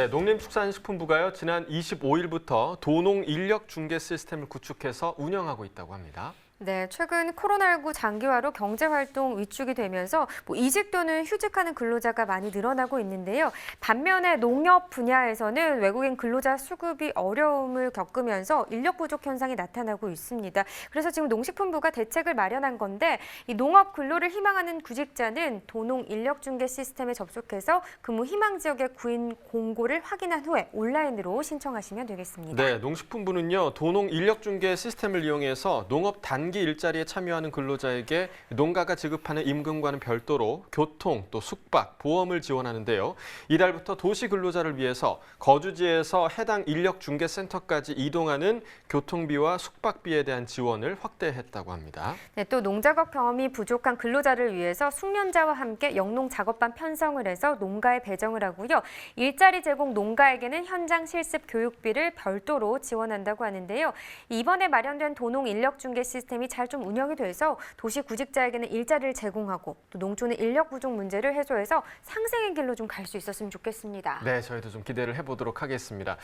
네, 농림축산식품부가요 지난 25일부터 도농 인력 중개 시스템을 구축해서 운영하고 있다고 합니다. 네, 최근 코로나19 장기화로 경제 활동 위축이 되면서 뭐 이직 또는 휴직하는 근로자가 많이 늘어나고 있는데요. 반면에 농업 분야에서는 외국인 근로자 수급이 어려움을 겪으면서 인력 부족 현상이 나타나고 있습니다. 그래서 지금 농식품부가 대책을 마련한 건데 이 농업 근로를 희망하는 구직자는 도농 인력 중개 시스템에 접속해서 근무 희망 지역의 구인 공고를 확인한 후에 온라인으로 신청하시면 되겠습니다. 네, 농식품부는요 도농 인력 중개 시스템을 이용해서 농업 단기 일자리에 참여하는 근로자에게 농가가 지급하는 임금과는 별도로 교통, 또 숙박, 보험을 지원하는데요. 이달부터 도시 근로자를 위해서 거주지에서 해당 인력 중개 센터까지 이동하는 교통비와 숙박비에 대한 지원을 확대했다고 합니다. 네, 또 농작업 경험이 부족한 근로자를 위해서 숙련자와 함께 영농 작업반 편성을 해서 농가에 배정을 하고요. 일자리 제공 농가에게는 현장 실습 교육비를 별도로 지원한다고 하는데요. 이번에 마련된 도농 인력 중개 시스템이 잘 좀 운영이 돼서 도시 구직자에게는 일자리를 제공하고 또 농촌의 인력 부족 문제를 해소해서 상생의 길로 좀 갈 수 있었으면 좋겠습니다. 네, 저희도 좀 기대를 해보도록 하겠습니다.